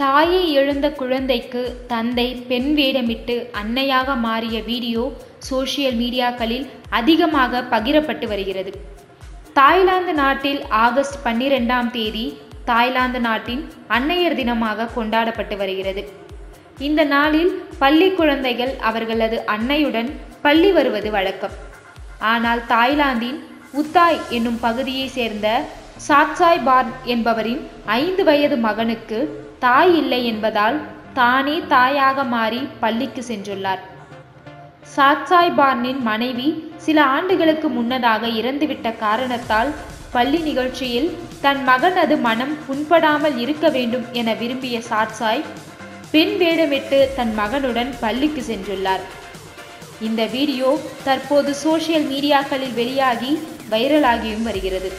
தாயை எழுந்த குழந்தைக்கு தந்தை பெண் வேடமிட்டு அன்னையாக மாறிய வீடியோ சோஷியல் மீடியாக்களில் அதிகமாக பகிரப்பட்டு வருகிறது. தாய்லாந்து நாட்டில் ஆகஸ்ட் பன்னிரெண்டாம் தேதி தாய்லாந்து நாட்டின் அன்னையர் தினமாக கொண்டாடப்பட்டு வருகிறது. இந்த நாளில் பள்ளி குழந்தைகள் அவர்களது அன்னையுடன் பள்ளி வருவது வழக்கம். ஆனால் தாய்லாந்தின் உத்தாய் என்னும் பகுதியைச் சேர்ந்த சாட்சாய் பார்ன் என்பவரின் ஐந்து வயது மகனுக்கு தாய் இல்லை என்பதால் தானே தாயாக மாறி பள்ளிக்கு சென்றுள்ளார். சாட்சாய் பார்னின் மனைவி சில ஆண்டுகளுக்கு முன்னதாக இறந்துவிட்ட காரணத்தால் பள்ளி நிகழ்ச்சியில் தன் மகனது மனம் புண்படாமல் இருக்க வேண்டும் என விரும்பிய சாட்சாய் பெண் வேடமிட்டு தன் மகனுடன் பள்ளிக்கு சென்றுள்ளார். இந்த வீடியோ தற்போது சோஷியல் மீடியாக்களில் வெளியாகி வைரலாகியும் வருகிறது.